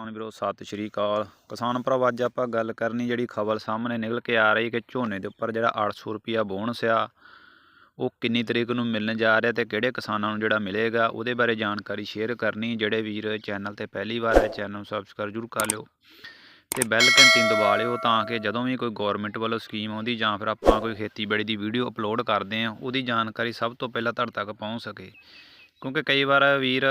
ਕਿਸਾਨ ਵੀਰੋ, ਸਤਿ ਸ਼੍ਰੀ ਅਕਾਲ। ਕਿਸਾਨ ਭਰਾਵੋ, ਅੱਜ ਆਪਾਂ ਗੱਲ ਕਰਨੀ ਜਿਹੜੀ ਖਬਰ ਸਾਹਮਣੇ ਨਿਕਲ ਕੇ ਆ ਰਹੀ ਕਿ ਝੋਨੇ ਦੇ ਉੱਪਰ ਜਿਹੜਾ 800 ਰੁਪਿਆ ਬੋਨਸ ਆ, ਉਹ ਕਿੰਨੀ ਤਰੀਕ ਨੂੰ ਮਿਲਣ ਜਾ ਰਿਹਾ ਤੇ ਕਿਹੜੇ ਕਿਸਾਨਾਂ ਨੂੰ ਜਿਹੜਾ ਮਿਲੇਗਾ, ਉਹਦੇ ਬਾਰੇ ਜਾਣਕਾਰੀ ਸ਼ੇਅਰ ਕਰਨੀ ਜਿਹੜੇ ਵੀਰ ਚੈਨਲ ਤੇ ਪਹਿਲੀ ਵਾਰ ਹੈ ਚੈਨਲ ਨੂੰ ਸਬਸਕ੍ਰਾਈਬ ਜ਼ਰੂਰ ਕਰ ਲਿਓ ਤੇ ਬੈਲ ਘੰਟੀ ਦਬਾ ਲਿਓ ਤਾਂ ਕਿ ਜਦੋਂ ਵੀ ਕੋਈ ਗਵਰਨਮੈਂਟ ਵੱਲੋਂ ਸਕੀਮ ਆਉਂਦੀ ਜਾਂ ਫਿਰ ਆਪਾਂ ਕੋਈ ਖੇਤੀਬਾੜੀ ਦੀ ਵੀਡੀਓ ਅਪਲੋਡ ਕਰਦੇ ਆ ਉਹਦੀ ਜਾਣਕਾਰੀ ਸਭ ਤੋਂ ਪਹਿਲਾਂ ਤੁਹਾਡੇ ਤੱਕ ਪਹੁੰਚ ਸਕੇ। ਕਿਉਂਕਿ ਕਈ ਵਾਰ ਵੀਰ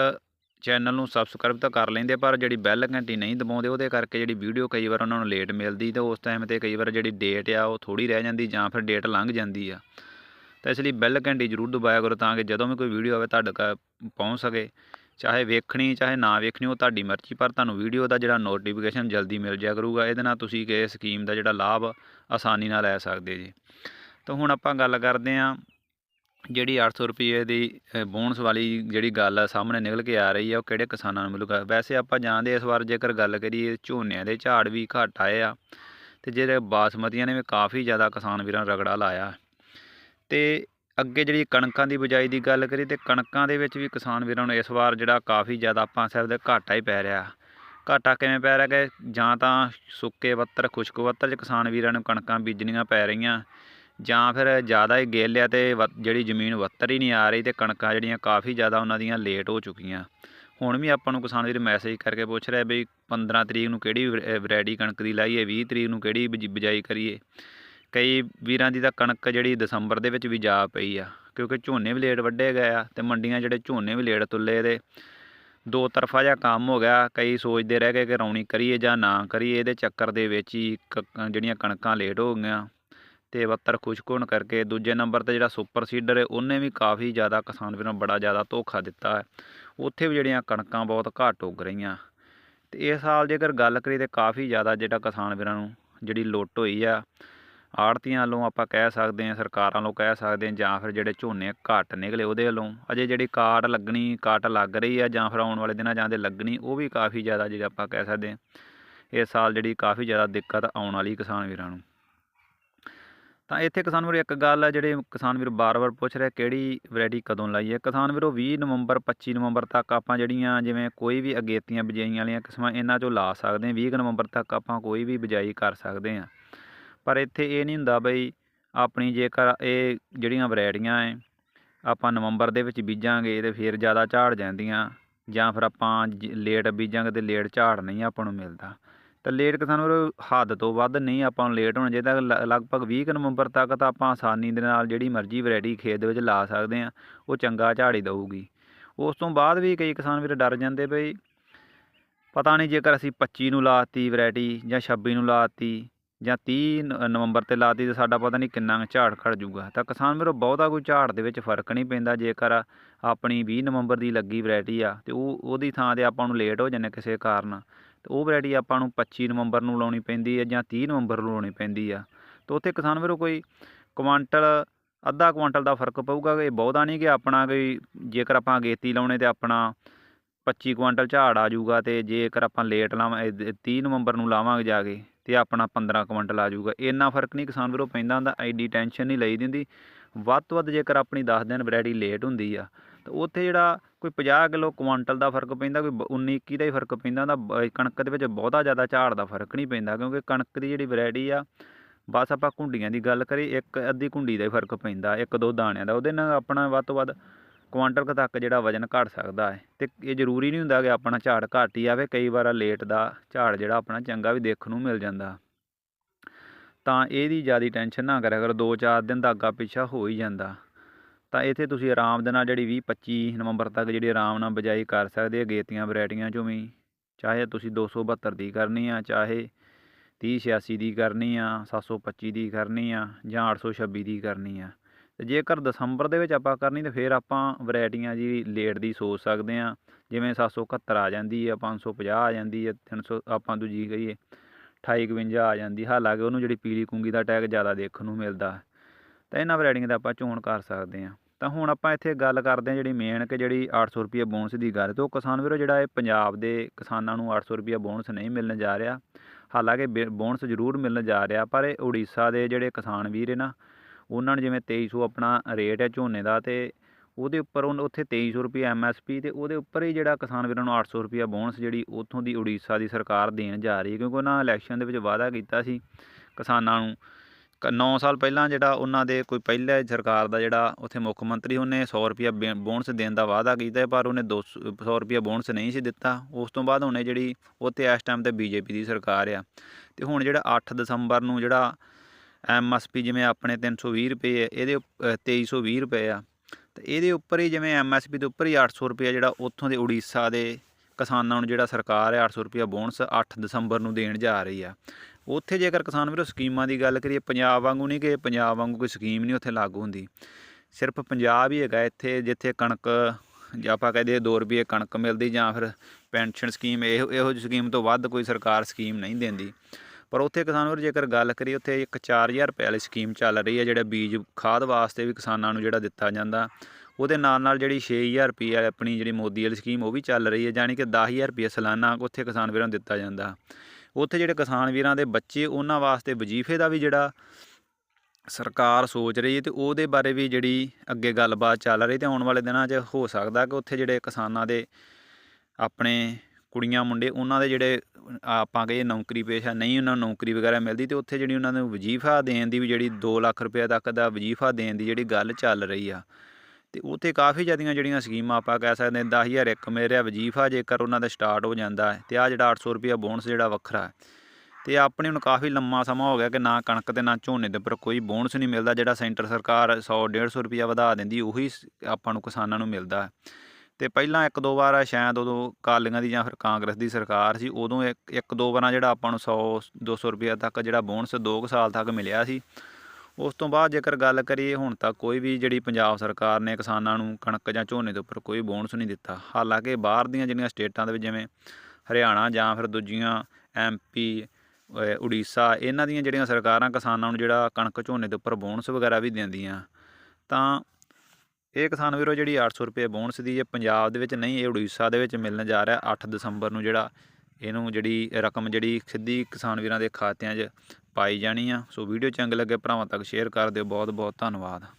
ਚੈਨਲ ਨੂੰ ਸਬਸਕ੍ਰਾਈਬ ਤਾਂ ਕਰ ਲੈਂਦੇ ਪਰ ਜਿਹੜੀ ਬੈਲ ਘੰਟੀ ਨਹੀਂ ਦਬਾਉਂਦੇ, ਉਹਦੇ ਕਰਕੇ ਜਿਹੜੀ ਵੀਡੀਓ ਕਈ ਵਾਰ ਉਹਨਾਂ ਨੂੰ ਲੇਟ ਮਿਲਦੀ ਤੇ ਉਸ ਟਾਈਮ ਤੇ ਕਈ ਵਾਰ ਜਿਹੜੀ ਡੇਟ ਆ, ਉਹ ਥੋੜੀ ਰਹਿ ਜਾਂਦੀ ਜਾਂ ਫਿਰ ਡੇਟ ਲੰਘ ਜਾਂਦੀ ਆ। ਤਾਂ ਇਸ ਲਈ ਬੈਲ ਘੰਟੀ ਜ਼ਰੂਰ ਦਬਾਇਆ ਕਰੋ ਤਾਂ ਕਿ ਜਦੋਂ ਵੀ ਕੋਈ ਵੀਡੀਓ ਆਵੇ, ਤੁਹਾਡੇ ਤੱਕ ਪਹੁੰਚ ਸਕੇ। ਚਾਹੇ ਵੇਖਣੀ, ਚਾਹੇ ਨਾ ਵੇਖਣੀ, ਉਹ ਤੁਹਾਡੀ ਮਰਜ਼ੀ, ਪਰ ਤੁਹਾਨੂੰ ਵੀਡੀਓ ਦਾ ਜਿਹੜਾ ਨੋਟੀਫਿਕੇਸ਼ਨ ਜਲਦੀ ਮਿਲ ਜਾਇਆ ਕਰੂਗਾ, ਇਹਦੇ ਨਾਲ ਤੁਸੀਂ ਕਿਸੇ ਸਕੀਮ ਦਾ ਜਿਹੜਾ ਲਾਭ ਆਸਾਨੀ ਨਾਲ ਲੈ ਸਕਦੇ ਜੀ। ਤਾਂ ਹੁਣ ਆਪਾਂ ਗੱਲ ਕਰਦੇ ਹਾਂ ਜਿਹੜੀ 800 ਰੁਪਏ ਦੀ ਬੋਨਸ ਵਾਲੀ ਜਿਹੜੀ ਗੱਲ ਆ, ਸਾਹਮਣੇ ਨਿਕਲ ਕੇ ਆ ਰਹੀ ਆ, ਉਹ ਕਿਹੜੇ ਕਿਸਾਨਾਂ ਨੂੰ ਮਿਲੂਗਾ? ਵੈਸੇ ਆਪਾਂ ਜਾਣਦੇ ਇਸ ਵਾਰ ਜੇਕਰ ਗੱਲ ਕਰੀਏ, ਝੋਨਿਆਂ ਦੇ ਝਾੜ ਵੀ ਘੱਟ ਆਏ ਆ ਤੇ ਜਿਹੜੇ ਬਾਸਮਤੀਆਂ ਨੇ ਵੀ ਕਾਫੀ ਜ਼ਿਆਦਾ ਕਿਸਾਨ ਵੀਰਾਂ ਨੂੰ ਰਗੜਾ ਲਾਇਆ। ਤੇ ਅੱਗੇ ਜਿਹੜੀ ਕਣਕਾਂ ਦੀ ਬਿਜਾਈ ਦੀ ਗੱਲ ਕਰੀ ਤੇ ਕਣਕਾਂ ਦੇ ਵਿੱਚ ਵੀ ਕਿਸਾਨ ਵੀਰਾਂ ਨੂੰ ਇਸ ਵਾਰ ਜਿਹੜਾ ਕਾਫੀ ਜ਼ਿਆਦਾ ਆਪਾਂ ਸਾਹਿਬ ਦੇ ਘਾਟਾ ਹੀ ਪੈ ਰਿਹਾ। ਘਾਟਾ ਕਿਵੇਂ ਪੈ ਰਿਹਾ ਕਿ ਜਾਂ ਤਾਂ ਸੁੱਕੇ ਵੱਤਰ ਖੁਸ਼ਕ ਵੱਤਰ 'ਚ ਕਿਸਾਨ ਵੀਰਾਂ ਨੂੰ ਕਣਕਾਂ ਬੀਜਣੀਆਂ ਪੈ ਰਹੀਆਂ ਜਾਂ ਫਿਰ ਜ਼ਿਆਦਾ ਹੀ ਗਿੱਲ ਆ ਅਤੇ ਵ- ਜਿਹੜੀ ਜ਼ਮੀਨ ਵੱਤਰ ਹੀ ਨਹੀਂ ਆ ਰਹੀ ਅਤੇ ਕਣਕਾਂ ਜਿਹੜੀਆਂ ਕਾਫੀ ਜ਼ਿਆਦਾ ਉਹਨਾਂ ਦੀਆਂ ਲੇਟ ਹੋ ਚੁੱਕੀਆਂ। ਹੁਣ ਵੀ ਆਪਾਂ ਨੂੰ ਕਿਸਾਨ ਵੀਰ ਮੈਸੇਜ ਕਰਕੇ ਪੁੱਛ ਰਿਹਾ ਵੀ 15 ਤਰੀਕ ਨੂੰ ਕਿਹੜੀ ਵੈਰਾਈਟੀ ਕਣਕ ਦੀ ਲਾਈਏ, ਵੀਹ ਤਰੀਕ ਨੂੰ ਕਿਹੜੀ ਬਿਜ- ਬਿਜਾਈ ਕਰੀਏ। ਕਈ ਵੀਰਾਂ ਦੀ ਤਾਂ ਕਣਕ ਜਿਹੜੀ ਦਸੰਬਰ ਦੇ ਵਿੱਚ ਵੀ ਜਾ ਪਈ ਆ, ਕਿਉਂਕਿ ਝੋਨੇ ਵੀ ਲੇਟ ਵੱਢੇ ਗਏ ਆ ਅਤੇ ਮੰਡੀਆਂ ਜਿਹੜੇ ਝੋਨੇ ਵੀ ਲੇਟ ਤੁੱਲੇ ਦੇ ਦੋ ਤਰਫਾ ਜਿਹਾ ਕੰਮ ਹੋ ਗਿਆ, ਕਈ ਸੋਚਦੇ ਰਹਿ ਗਏ ਕਿ ਰੌਣੀ ਕਰੀਏ ਜਾਂ ਨਾ ਕਰੀਏ, ਇਹਦੇ ਚੱਕਰ ਦੇ ਵਿੱਚ ਹੀ ਕ- ਜਿਹੜੀਆਂ ਕਣਕਾਂ ਲੇਟ ਹੋ ਗਈਆਂ। ਤੇ ਵੱਤਰ ਖੁਸ਼ਕ ਹੋਣ ਕਰਕੇ ਦੂਜੇ ਨੰਬਰ ਤੇ ਜਿਹੜਾ ਸੁਪਰ ਸੀਡਰ ਹੈ, ਉਹਨੇ ਵੀ ਕਾਫੀ ਜ਼ਿਆਦਾ ਕਿਸਾਨ ਵੀਰਾਂ ਨੂੰ ਬੜਾ ਜ਼ਿਆਦਾ ਧੋਖਾ ਦਿੱਤਾ ਹੈ। ਉੱਥੇ ਵੀ ਜਿਹੜੀਆਂ ਕਣਕਾਂ ਬਹੁਤ ਘੱਟ ਉੱਗ ਰਹੀਆਂ। ਤੇ ਇਸ ਸਾਲ ਜੇਕਰ ਗੱਲ ਕਰੀਏ ਤੇ ਕਾਫੀ ਜ਼ਿਆਦਾ ਜਿਹੜਾ ਕਿਸਾਨ ਵੀਰਾਂ ਨੂੰ ਜਿਹੜੀ ਲੁੱਟ ਹੋਈ ਆ, ਆੜਤੀਆਂ ਵੱਲੋਂ ਆਪਾਂ ਕਹਿ ਸਕਦੇ ਹਾਂ, ਸਰਕਾਰਾਂ ਵੱਲੋਂ ਕਹਿ ਸਕਦੇ ਹਾਂ, ਜਾਂ ਫਿਰ ਜਿਹੜੇ ਝੋਨੇ ਘੱਟ ਨਿਕਲੇ ਉਹਦੇ ਵੱਲੋਂ, ਅਜੇ ਜਿਹੜੀ ਕਾਟ ਲੱਗਣੀ ਕਾਟ ਲੱਗ ਰਹੀ ਆ, ਜਾਂ ਫਿਰ ਆਉਣ ਵਾਲੇ ਦਿਨਾਂ ਜਾਂ ਦੇ ਲੱਗਣੀ, ਉਹ ਵੀ ਕਾਫੀ ਜ਼ਿਆਦਾ ਜਿਹੜਾ ਆਪਾਂ ਕਹਿ ਸਕਦੇ ਹਾਂ, ਇਸ ਸਾਲ ਜਿਹੜੀ ਕਾਫੀ ਜ਼ਿਆਦਾ ਦਿੱਕਤ ਆਉਣ ਵਾਲੀ ਕਿਸਾਨ ਵੀਰਾਂ ਨੂੰ। ਤਾਂ ਇੱਥੇ ਕਿਸਾਨ ਵੀਰ ਇੱਕ ਗੱਲ ਹੈ ਜਿਹੜੇ ਕਿਸਾਨ ਵੀਰ ਬਾਰ-ਬਾਰ ਪੁੱਛ ਰਿਹਾ, ਕਿਹੜੀ ਵੈਰਾਈਟੀ ਕਦੋਂ ਲਾਈਏ ਕਿਸਾਨ ਵੀਰੋ 20 ਨਵੰਬਰ 25 ਨਵੰਬਰ ਤੱਕ ਆਪਾਂ ਜਿਹੜੀਆਂ ਜਿਵੇਂ ਕੋਈ ਵੀ ਅਗੇਤੀਆਂ ਬਿਜਾਈਆਂ ਵਾਲੀਆਂ ਕਿਸਮਾਂ ਇਹਨਾਂ ਚੋਂ ਲਾ ਸਕਦੇ ਹਾਂ। 20 ਨਵੰਬਰ ਤੱਕ ਆਪਾਂ ਕੋਈ ਵੀ ਬਿਜਾਈ ਕਰ ਸਕਦੇ ਹਾਂ। ਪਰ ਇੱਥੇ ਇਹ ਨਹੀਂ ਹੁੰਦਾ ਬਈ ਆਪਣੀ ਜੇਕਰ ਇਹ ਜਿਹੜੀਆਂ ਵੈਰਾਈਟੀਆਂ ਹੈ ਆਪਾਂ ਨਵੰਬਰ ਦੇ ਵਿੱਚ ਬੀਜਾਂਗੇ ਤੇ ਫਿਰ ਜ਼ਿਆਦਾ ਝਾੜ ਜਾਂਦੀਆਂ ਜਾਂ ਫਿਰ ਆਪਾਂ ਜ- ਲੇਟ ਬੀਜਾਂਗੇ ਤੇ ਲੇਟ ਝਾੜ ਨਹੀਂ ਆਪਾਂ ਨੂੰ ਮਿਲਦਾ। ਤਾਂ ਲੇਟ ਕਿਸਾਨ ਵੀਰੋ ਹੱਦ ਤੋਂ ਵੱਧ ਨਹੀਂ ਆਪਾਂ ਨੂੰ ਲੇਟ ਹੋਣਾ ਚਾਹੀਦਾ। ਲ- ਲਗਭਗ 20 ਕੁ ਨਵੰਬਰ ਤੱਕ ਤਾਂ ਆਪਾਂ ਆਸਾਨੀ ਦੇ ਨਾਲ ਜਿਹੜੀ ਮਰਜ਼ੀ ਵੈਰਾਈਟੀ ਖੇਤ ਦੇ ਵਿੱਚ ਲਾ ਸਕਦੇ ਹਾਂ, ਉਹ ਚੰਗਾ ਝਾੜ ਹੀ ਦਊਗੀ। ਉਸ ਤੋਂ ਬਾਅਦ ਵੀ ਕਈ ਕਿਸਾਨ ਵੀਰ ਡਰ ਜਾਂਦੇ ਬਈ, ਪਤਾ ਨਹੀਂ ਜੇਕਰ ਅਸੀਂ 25 ਨੂੰ ਲਾਤੀ ਵੈਰਾਈਟੀ ਜਾਂ 26 ਨੂੰ ਲਾਤੀ ਜਾਂ 30 ਨ- ਨਵੰਬਰ ਤੇ ਲਾਤੀ ਤਾਂ ਸਾਡਾ ਪਤਾ ਨਹੀਂ ਕਿੰਨਾ ਕੁ ਝਾੜ ਖੜ ਜੂਗਾ। ਤਾਂ ਕਿਸਾਨ ਵੀਰੋ ਬਹੁਤਾ ਕੋਈ ਝਾੜ ਦੇ ਵਿੱਚ ਫ਼ਰਕ ਨਹੀਂ ਪੈਂਦਾ ਜੇਕਰ ਆਪਣੀ 20 ਨਵੰਬਰ ਦੀ ਲੱਗੀ ਵੈਰਾਈਟੀ ਆ ਤੇ ਉਹ, ਉਹਦੀ ਥਾਂ ਤੇ ਆਪਾਂ ਨੂੰ ਲੇਟ ਹੋ ਜਾਂਦੇ ਕਿਸੇ ਕਾਰਨ। ਤੇ ਉਹ ਵੈਰਾਈਟੀ ਆਪਾਂ ਨੂੰ 25 ਨਵੰਬਰ ਨੂੰ ਲਾਉਣੀ ਪੈਂਦੀ ਹੈ ਜਾਂ 30 ਨਵੰਬਰ ਨੂੰ ਲਾਉਣੀ ਪੈਂਦੀ ਆ। ਤਾਂ ਉੱਥੇ ਕਿਸਾਨ ਵੀਰੋ ਕੋਈ ਕੁਆਂਟਲ, ਅੱਧਾ ਕੁਆਂਟਲ ਦਾ ਫ਼ਰਕ ਪਊਗਾ, ਇਹ ਬਹੁਤਾ ਨਹੀਂ ਕਿ ਆਪਣਾ ਕੋਈ ਜੇਕਰ ਆਪਾਂ ਅਗੇਤੀ ਲਾਉਣੇ ਤੇ ਆਪਣਾ 25 ਕੁਆਂਟਲ ਝਾੜ ਆ ਜਾਊਗਾ ਤੇ ਜੇਕਰ ਆਪਾਂ ਲੇਟ ਲਾਵਾਂ, ਇਹ 30 ਨਵੰਬਰ ਨੂੰ ਲਾਵਾਂਗੇ ਜਾ ਕੇ ਤੇ ਆਪਣਾ 15 ਕੁਆਂਟਲ ਆ ਜਾਊਗਾ। ਇੰਨਾ ਫ਼ਰਕ ਨਹੀਂ ਕਿਸਾਨ ਵੀਰੋ ਪੈਂਦਾ ਹੁੰਦਾ, ਐਡੀ ਟੈਨਸ਼ਨ ਨਹੀਂ ਲਈ ਦਿੰਦੀ ਵੱਧ ਤੋਂ ਵੱਧ ਜੇਕਰ ਆਪਣੀ 10 ਦਿਨ ਵੈਰਾਈਟੀ ਲੇਟ ਹੁੰਦੀ ਆ, ਤਾਂ ਉੱਥੇ ਜਿਹੜਾ ਕੋਈ 50 ਕਿਲੋ ਕੁਆਂਟਲ ਦਾ ਫ਼ਰਕ ਪੈਂਦਾ, ਕੋਈ 19 21 ਦਾ ਹੀ ਫ਼ਰਕ ਪੈਂਦਾ, ਉਹਦਾ ਬ- ਕਣਕ ਦੇ ਵਿੱਚ ਬਹੁਤਾ ਜ਼ਿਆਦਾ ਝਾੜ ਦਾ ਫ਼ਰਕ ਨਹੀਂ ਪੈਂਦਾ, ਕਿਉਂਕਿ ਕਣਕ ਦੀ ਜਿਹੜੀ ਵੈਰਾਈਟੀ ਆ, ਬਸ ਆਪਾਂ ਘੁੰਡੀਆਂ ਦੀ ਗੱਲ ਕਰੀ ਇੱਕ ਅੱਧੀ ਘੁੰਡੀ ਦਾ ਹੀ ਫ਼ਰਕ ਪੈਂਦਾ, ਇੱਕ ਦੋ ਦਾਣਿਆਂ ਦਾ, ਉਹਦੇ ਨਾਲ ਆਪਣਾ ਵੱਧ ਤੋਂ ਵੱਧ ਕੁਆਂਟਲ ਤੱਕ ਜਿਹੜਾ ਵਜਨ ਘਟ ਸਕਦਾ ਹੈ, ਤੇ ਇਹ ਜ਼ਰੂਰੀ ਨਹੀਂ ਹੁੰਦਾ ਕਿ ਆਪਣਾ ਝਾੜ ਘੱਟ ਹੀ ਆਵੇ, ਕਈ ਵਾਰ ਲੇਟ ਦਾ ਝਾੜ ਜਿਹੜਾ ਆਪਣਾ ਚੰਗਾ ਵੀ ਦੇਖਣ ਨੂੰ ਮਿਲ ਜਾਂਦਾ। ਤਾਂ ਇਹਦੀ ਜ਼ਿਆਦਾ ਟੈਨਸ਼ਨ ਨਾ ਕਰਿਆ ਕਰੋ 2-4 ਦਿਨ ਦਾ ਅੱਗਾ ਪਿੱਛਾ ਹੋ ਹੀ ਜਾਂਦਾ। ਤਾਂ ਇੱਥੇ ਤੁਸੀਂ ਆਰਾਮ ਦੇ ਨਾਲ ਜਿਹੜੀ 20-25 ਨਵੰਬਰ ਤੱਕ ਜਿਹੜੀ ਆਰਾਮ ਨਾਲ ਬਿਜਾਈ ਕਰ ਸਕਦੇ ਅਗੇਤੀਆਂ ਵੈਰਾਈਟੀਆਂ ਚੋਂ ਵੀ। ਚਾਹੇ ਤੁਸੀਂ 272 ਦੀ ਕਰਨੀ ਆ, ਚਾਹੇ 3086 ਦੀ ਕਰਨੀ ਆ 725 ਦੀ ਕਰਨੀ ਆ, ਜਾਂ 826 ਦੀ ਕਰਨੀ ਆ। ਤੇ ਜੇਕਰ ਦਸੰਬਰ ਦੇ ਵਿੱਚ ਆਪਾਂ ਕਰਨੀ, ਤੇ ਫਿਰ ਆਪਾਂ ਵੈਰਾਈਟੀਆਂ ਜੀ ਲੇਟ ਦੀ ਸੋਚ ਸਕਦੇ ਆ। ਜਿਵੇਂ 771 ਆ ਜਾਂਦੀ ਆ 550 ਆ ਜਾਂਦੀ ਆ 300 ਆਪਾਂ ਦੂਜੀ ਕਹੀਏ 2852 ਆ ਜਾਂਦੀ, ਹਾਲਾਂਕਿ ਉਹਨੂੰ ਜਿਹੜੀ ਪੀਲੀ ਕੁੰਗੀ ਦਾ ਟੈਗ ਜ਼ਿਆਦਾ ਦੇਖਣ ਨੂੰ ਮਿਲਦਾ। ਤਾਂ ਇਹਨਾਂ ਵੈਰਾਈਟੀਆਂ ਦਾ ਆਪਾਂ ਚੋਣ ਕਰ ਸਕਦੇ ਹਾਂ। ਤਾਂ ਹੁਣ ਆਪਾਂ ਇੱਥੇ ਗੱਲ ਕਰਦੇ ਹਾਂ ਜਿਹੜੀ ਮੇਨ ਕਿ ਜਿਹੜੀ 800 ਰੁਪਏ ਬੋਨਸ ਦੀ ਗੱਲ ਤੇ ਉਹ ਕਿਸਾਨ ਵੀਰੋ ਜਿਹੜਾ ਇਹ ਪੰਜਾਬ ਦੇ ਕਿਸਾਨਾਂ ਨੂੰ 800 ਰੁਪਏ ਬੋਨਸ ਨਹੀਂ ਮਿਲਣ ਜਾ ਰਿਹਾ। ਹਾਲਾਂਕਿ ਬੇ- ਬੋਨਸ ਜ਼ਰੂਰ ਮਿਲਣ ਜਾ ਰਿਹਾ, ਪਰ ਇਹ ਉੜੀਸਾ ਦੇ ਜਿਹੜੇ ਕਿਸਾਨ ਵੀਰ ਹੈ ਨਾ, ਉਹਨਾਂ ਨੂੰ ਜਿਵੇਂ 2300 ਆਪਣਾ ਰੇਟ ਹੈ ਝੋਨੇ ਦਾ ਤੇ ਉਹਦੇ ਉੱਪਰ ਉਹਨ- ਉੱਥੇ 2300 ਰੁਪਏ ਐਮਐਸਪੀ ਤੇ ਉਹਦੇ ਉੱਪਰ ਹੀ ਜਿਹੜਾ ਕਿਸਾਨ ਵੀਰਾਂ ਨੂੰ 800 ਰੁਪਏ ਬੋਨਸ ਜਿਹੜੀ ਉੱਥੋਂ ਦੀ ਉੜੀਸਾ ਦੀ ਸਰਕਾਰ ਦੇਣ ਜਾ ਰਹੀ ਹੈ। ਕਿਉਂਕਿ ਉਹਨਾਂ ਇਲੈਕਸ਼ਨ ਦੇ ਵਿੱਚ ਵਾਅਦਾ ਕੀਤਾ ਸੀ ਕਿਸਾਨਾਂ ਨੂੰ 9 ਸਾਲ ਪਹਿਲਾਂ ਜਿਹੜਾ ਉਹਨਾਂ ਦੇ ਕੋਈ ਪਹਿਲੇ ਸਰਕਾਰ ਦਾ ਜਿਹੜਾ ਉੱਥੇ ਮੁੱਖ ਮੰਤਰੀ ਉਹਨੇ 100 ਰੁਪਏ ਬੋਨਸ ਦੇਣ ਦਾ ਵਾਅਦਾ ਕੀਤਾ ਪਰ ਉਹਨੇ 200 100 ਰੁਪਏ ਬੋਨਸ ਨਹੀਂ ਸੀ ਦਿੱਤਾ। ਉਸ ਤੋਂ ਬਾਅਦ ਉਹਨੇ ਜਿਹੜੀ ਉੱਥੇ ਇਸ ਟਾਈਮ ਤੇ ਬੀਜੇਪੀ ਦੀ ਸਰਕਾਰ ਆ। ਤੇ ਹੁਣ ਜਿਹੜਾ 8 ਦਸੰਬਰ ਨੂੰ ਜਿਹੜਾ ਐਮਐਸਪੀ ਜਿਵੇਂ ਆਪਣੇ 320 ਰੁਪਏ ਇਹਦੇ ਉੱਪ- ਅ, 2320 ਰੁਪਏ ਆ। ਤੇ ਇਹਦੇ ਉੱਪਰ ਹੀ ਜਿਵੇਂ ਐਮਐਸਪੀ ਦੇ ਉੱਪਰ ਹੀ 800 ਰੁਪਏ ਜਿਹੜਾ ਉੱਥੋਂ ਦੇ ਉੜੀਸਾ ਦੇ ਕਿਸਾਨਾਂ ਨੂੰ ਜਿਹੜਾ ਸਰਕਾਰ ਹੈ 800 ਰੁਪਏ ਬੋਨਸ 8 ਦਸੰਬਰ ਨੂੰ ਦੇਣ ਜਾ ਰਹੀ ਆ। ਉੱਥੇ ਜੇਕਰ ਕਿਸਾਨ ਵੀਰੋ ਸਕੀਮਾਂ ਦੀ ਗੱਲ ਕਰੀਏ, ਪੰਜਾਬ ਵਾਂਗੂ ਨਹੀਂ ਕਿ ਪੰਜਾਬ ਵਾਂਗੂ ਕੋਈ ਸਕੀਮ ਨਹੀਂ ਉੱਥੇ ਲਾਗੂ ਹੁੰਦੀ। ਸਿਰਫ ਪੰਜਾਬ ਹੀ ਹੈਗਾ ਇੱਥੇ, ਜਿੱਥੇ ਕਣਕ ਜਾਂ ਆਪਾਂ ਕਹਦੇ 2 ਰੁਪਏ ਕਣਕ ਮਿਲਦੀ ਜਾਂ ਫਿਰ ਪੈਨਸ਼ਨ ਸਕੀਮ, ਇਹੋ ਇਹੋ ਜਿਹੀ ਸਕੀਮ ਤੋਂ ਵੱਧ ਕੋਈ ਸਰਕਾਰ ਸਕੀਮ ਨਹੀਂ ਦਿੰਦੀ। ਪਰ ਉੱਥੇ ਕਿਸਾਨ ਵੀਰ ਜੇਕਰ ਗੱਲ ਕਰੀਏ, ਉੱਥੇ ਇੱਕ 4000 ਰੁਪਏ ਵਾਲੀ ਸਕੀਮ ਚੱਲ ਰਹੀ ਹੈ, ਜਿਹੜਾ ਬੀਜ ਖਾਦ ਵਾਸਤੇ ਵੀ ਕਿਸਾਨਾਂ ਨੂੰ ਜਿਹੜਾ ਦਿੱਤਾ ਜਾਂਦਾ। ਉਹਦੇ ਨਾਲ ਨਾਲ ਜਿਹੜੀ 6000 ਰੁਪਏ ਆਪਣੀ ਜਿਹੜੀ ਮੋਦੀ ਵਾਲੀ ਸਕੀਮ, ਉਹ ਵੀ ਚੱਲ ਰਹੀ ਹੈ ਯਾਨੀ ਕਿ 10000 ਰੁਪਏ ਸਾਲਾਨਾ ਉੱਥੇ ਕਿਸਾਨ ਵੀਰਾਂ ਨੂੰ ਦਿੱਤਾ ਜਾਂਦਾ। ਉੱਥੇ ਜਿਹੜੇ ਕਿਸਾਨ ਵੀਰਾਂ ਦੇ ਬੱਚੇ, ਉਹਨਾਂ ਵਾਸਤੇ ਵਜ਼ੀਫੇ ਦਾ ਵੀ ਜਿਹੜਾ ਸਰਕਾਰ ਸੋਚ ਰਹੀ ਹੈ ਤੇ ਉਹਦੇ ਬਾਰੇ ਵੀ ਜਿਹੜੀ ਅੱਗੇ ਗੱਲਬਾਤ ਚੱਲ ਰਹੀ ਤੇ ਆਉਣ ਵਾਲੇ ਦਿਨਾਂ 'ਚ ਹੋ ਸਕਦਾ ਕਿ ਉੱਥੇ ਜਿਹੜੇ ਕਿਸਾਨਾਂ ਦੇ ਆਪਣੇ ਕੁੜੀਆਂ, ਮੁੰਡੇ, ਉਹਨਾਂ ਦੇ ਜਿਹੜੇ ਆਪਾਂ ਕਹੀਏ ਨੌਕਰੀ ਪੇਸ਼ਾ ਨਹੀਂ ਉਹਨਾਂ ਨੂੰ ਨੌਕਰੀ ਵਗੈਰਾ ਮਿਲਦੀ ਤੇ ਉੱਥੇ ਜਿਹੜੀ ਉਹਨਾਂ ਨੂੰ ਵਜ਼ੀਫਾ ਦੇਣ ਦੀ ਵੀ ਜਿਹੜੀ 2 ਲੱਖ ਰੁਪਏ ਤੱਕ ਦਾ ਵਜ਼ੀਫਾ ਦੇਣ ਦੀ ਜਿਹੜੀ ਗੱਲ ਚੱਲ ਰਹੀ ਆ। ਤੇ ਉੱਥੇ ਕਾਫੀ ਜ਼ਿਆਦੀਆਂ ਜਿਹੜੀਆਂ ਸਕੀਮਾਂ ਆਪਾਂ ਕਹਿ ਸਕਦੇ ਹਾਂ 10000 ਇੱਕ ਮੇਰਿਆ ਵਜ਼ੀਫਾ ਜੇਕਰ ਉਹਨਾਂ ਦਾ ਸਟਾਰਟ ਹੋ ਜਾਂਦਾ ਹੈ, ਤੇ ਆ ਜਿਹੜਾ 800 ਰੁਪਏ ਬੋਨਸ ਜਿਹੜਾ ਵੱਖਰਾ ਹੈ। ਤੇ ਆਪਣੇ ਹੁਣ ਕਾਫੀ ਲੰਮਾ ਸਮਾਂ ਹੋ ਗਿਆ ਕਿ ਨਾ ਕਣਕ ਤੇ ਨਾ ਝੋਨੇ ਦੇ ਉੱਪਰ ਕੋਈ ਬੋਨਸ ਨਹੀਂ ਮਿਲਦਾ, ਜਿਹੜਾ ਸੈਂਟਰ ਸਰਕਾਰ 100 150 ਰੁਪਿਆ ਵਧਾ ਦਿੰਦੀ, ਉਹੀ ਆਪਾਂ ਨੂੰ ਕਿਸਾਨਾਂ ਨੂੰ ਮਿਲਦਾ ਹੈ। ਤੇ ਪਹਿਲਾਂ ਇੱਕ ਦੋ ਵਾਰ ਸ਼ਾਇਦ ਉਦੋਂ ਕਾਲੀਆਂ ਦੀ ਜਾਂ ਫਿਰ ਕਾਂਗਰਸ ਦੀ ਸਰਕਾਰ ਸੀ, ਉਦੋਂ ਇੱਕ ਇੱਕ ਦੋ ਵਾਰਾਂ ਜਿਹੜਾ ਆਪਾਂ ਨੂੰ 100 200 ਰੁਪਿਆ ਤੱਕ ਜਿਹੜਾ ਬੋਨਸ 2 ਸਾਲ ਤੱਕ ਮਿਲਿਆ ਸੀ। ਉਸ ਤੋਂ ਬਾਅਦ ਜੇਕਰ ਗੱਲ ਕਰੀਏ ਹੁਣ ਤੱਕ ਕੋਈ ਵੀ ਜਿਹੜੀ ਪੰਜਾਬ ਸਰਕਾਰ ਨੇ ਕਿਸਾਨਾਂ ਨੂੰ ਕਣਕ ਜਾਂ ਝੋਨੇ ਦੇ ਉੱਪਰ ਕੋਈ ਬੋਨਸ ਨਹੀਂ ਦਿੱਤਾ, ਹਾਲਾਂਕਿ ਬਾਹਰ ਦੀਆਂ ਜਿਹੜੀਆਂ ਸਟੇਟਾਂ ਦੇ ਵਿੱਚ ਜਿਵੇਂ ਹਰਿਆਣਾ ਜਾਂ ਫਿਰ ਦੂਜੀਆਂ ਐਮਪੀ ਉੜੀਸਾ, ਇਹਨਾਂ ਦੀਆਂ ਜਿਹੜੀਆਂ ਸਰਕਾਰਾਂ ਕਿਸਾਨਾਂ ਨੂੰ ਜਿਹੜਾ ਕਣਕ ਝੋਨੇ ਦੇ ਉੱਪਰ ਬੋਨਸ ਵਗੈਰਾ ਵੀ ਦਿੰਦੀਆਂ, ਤਾਂ ਇਹ ਕਿਸਾਨ ਵੀਰੋ ਜਿਹੜੀ 800 ਰੁਪਏ ਬੋਨਸ ਦੀ ਇਹ ਪੰਜਾਬ ਦੇ ਵਿੱਚ ਨਹੀਂ, ਇਹ ਉੜੀਸਾ ਦੇ ਵਿੱਚ ਮਿਲਣ ਜਾ ਰਿਹਾ 8 ਦਸੰਬਰ ਨੂੰ ਜਿਹੜਾ ਇਹਨੂੰ ਜਿਹੜੀ ਰਕਮ ਜਿਹੜੀ ਸਿੱਧੀ ਕਿਸਾਨ ਵੀਰਾਂ ਦੇ ਖਾਤਿਆਂ 'ਚ ਪਾਈ ਜਾਣੀ ਆ। ਸੋ ਵੀਡੀਓ ਚੰਗੀ ਲੱਗੇ, ਭਰਾਵਾਂ ਤੱਕ ਸ਼ੇਅਰ ਕਰ ਦਿਓ। ਬਹੁਤ ਬਹੁਤ ਧੰਨਵਾਦ।